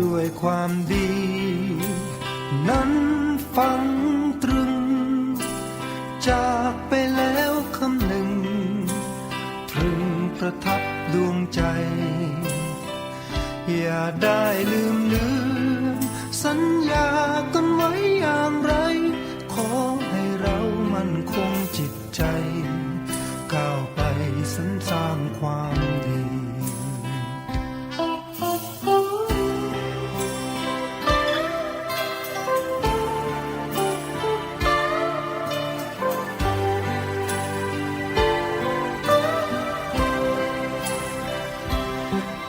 ด้วยความดี นั้นฝังตรึง จากไปแล้วคำหนึ่ง ตรึงประทับดวงใจ อย่าได้ลืมเลือนสัญญากันไว้อย่างไร ขอให้เรามันคงจิตใจ ก้าวไปสรรสร้างความ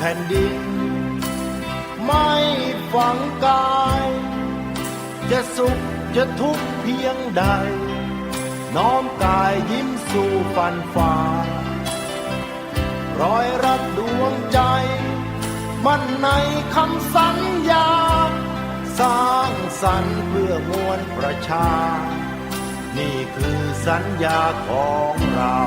แผ่นดิน ไม่ฝังกาย จะสุขจะทุกข์เพียงใด น้อมกายยิ้มสู่ฟันฝ่ารอยรัดดวงใจ มันในคำสัญญา สร้างสรรค์เพื่อมวลประชา นี่คือสัญญาของเรา